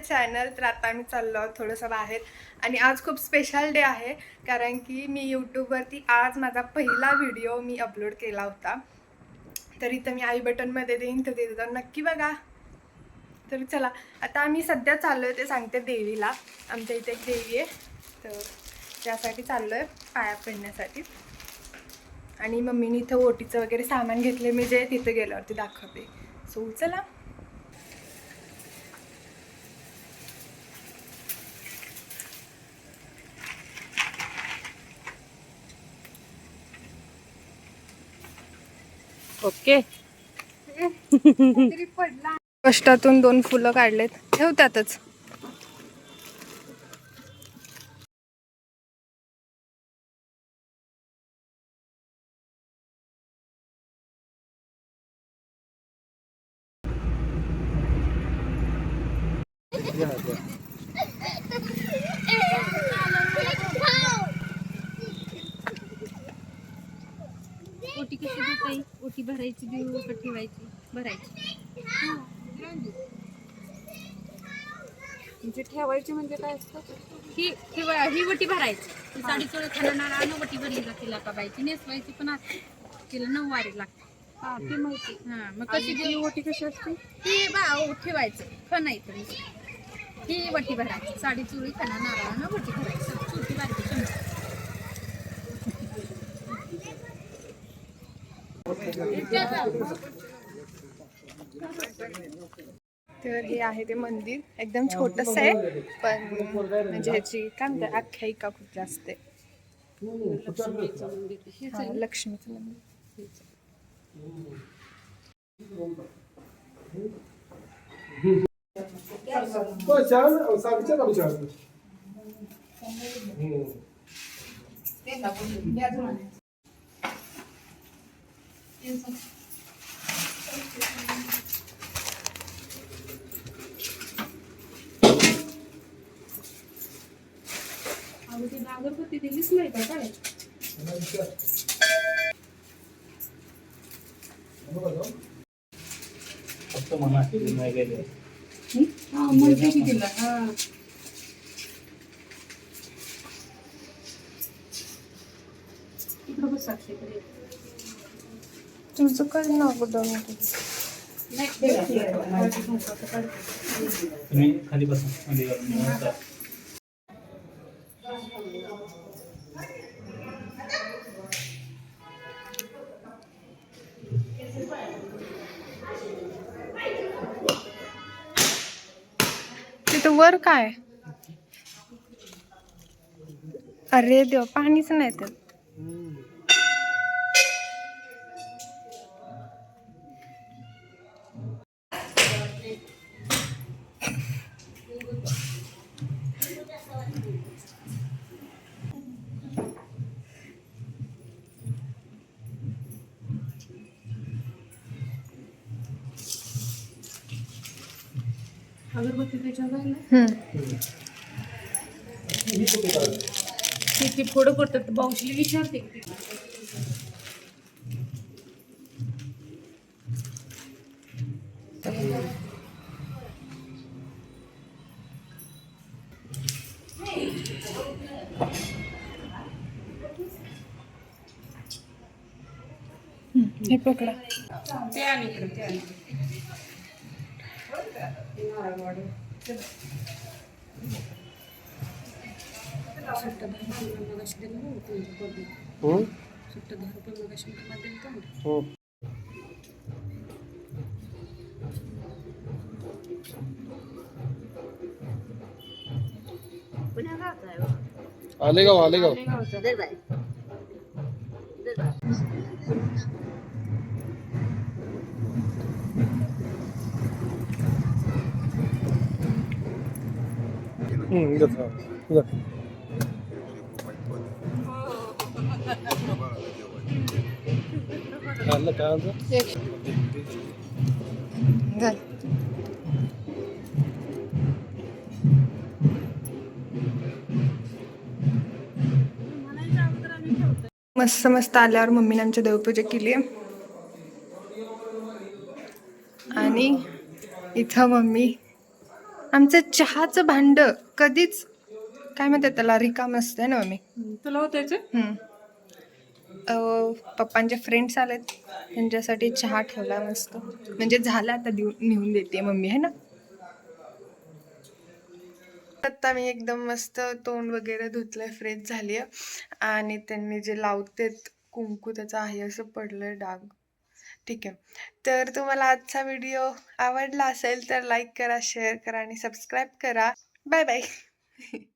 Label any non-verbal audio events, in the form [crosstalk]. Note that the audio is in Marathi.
चॅनल तर आता आम्ही चाललो आहोत थोडंसं बाहेर. आणि आज खूप स्पेशल डे आहे कारण की मी यूट्यूबवरती आज माझा पहिला व्हिडिओ मी अपलोड केला होता. तर इथं मी आई बटनमध्ये देईन तर तिथं तर नक्की बघा. तर चला आता आम्ही सध्या चाललो आहे ते सांगते देवीला. आमच्या इथे एक देवी आहे तर त्यासाठी चाललो आहे पाया पडण्यासाठी. आणि मम्मीने इथं ओटीचं वगैरे सामान घेतलं मी जे तिथं गेल्यावरती दाखवते. सो चला. ओके. कष्टातून दोन फुलं काढलेत. ठेव त्यातच. ओटी कशी देताई ओटी भरायची देऊ का ठेवायची भरायची. म्हणजे ठेवायची म्हणजे काय असतं? ही ठेवा ही ओटी भरायची. ती साडी चोळ खाणार आणि ओटी भरली जाते तिला का बायची नेसवायची पण असते तिला नऊवारी लागते. हा ती माहिती हा मग कशी ओटी कशी असते? ती बा ठेवायचं. खणायचं ही वटी भरायची. साडी चुळी खणा नारळानं वटी भरायची. छोटी बारकी तर हे आहे ते मंदिर. एकदम छोटस आहे पण म्हणजे ह्याची काय म्हणतात आख्यायिका खूप जास्त आहे. हा, लक्ष्मीचं मंदिर. अगरबत्ती दिलीच नाही का काय? फक्त मना नाही गेले हा? म्हणजे की हा. इकडं बस साक्षीकडे. तुझं काय नाव अगोदर तुम्ही खाली बसा खाली बसा. तिथं वर काय अरे देव पाणीच नाही तर अगरबत्ती त्याच्यावर पुढं पडतात बाऊशीला विचारते. हे पकडा. ते आणि ते आणि आलेगाव आलेगाव हम्म, इथं थांब. इथं. खाल्लं काय म्हणतो? झालं. मस्त मस्त आल्यावर मम्मीने आमच्या देवपूजा केली आणि इथं मम्मी आमचं चहाचं भांड कधीच काय म्हणतात त्याला रिकाम असते ना मम्मी तुला होतायचं पप्पांचे फ्रेंड्स आलेत त्यांच्यासाठी चहा ठेवला मस्त. म्हणजे झाला आता देऊ नेऊन देते मम्मी आहे ना? आता मी एकदम मस्त तोंड वगैरे धुतलंय फ्रेश झाली आणि त्यांनी जे लावतेत कुंकू त्याचं आहे असं पडलंय डाग. ठीक आहे. तर तुम्हाला आजचा व्हिडिओ आवडला असेल तर लाईक करा शेअर करा आणि सबस्क्राईब करा. Bye bye. [laughs]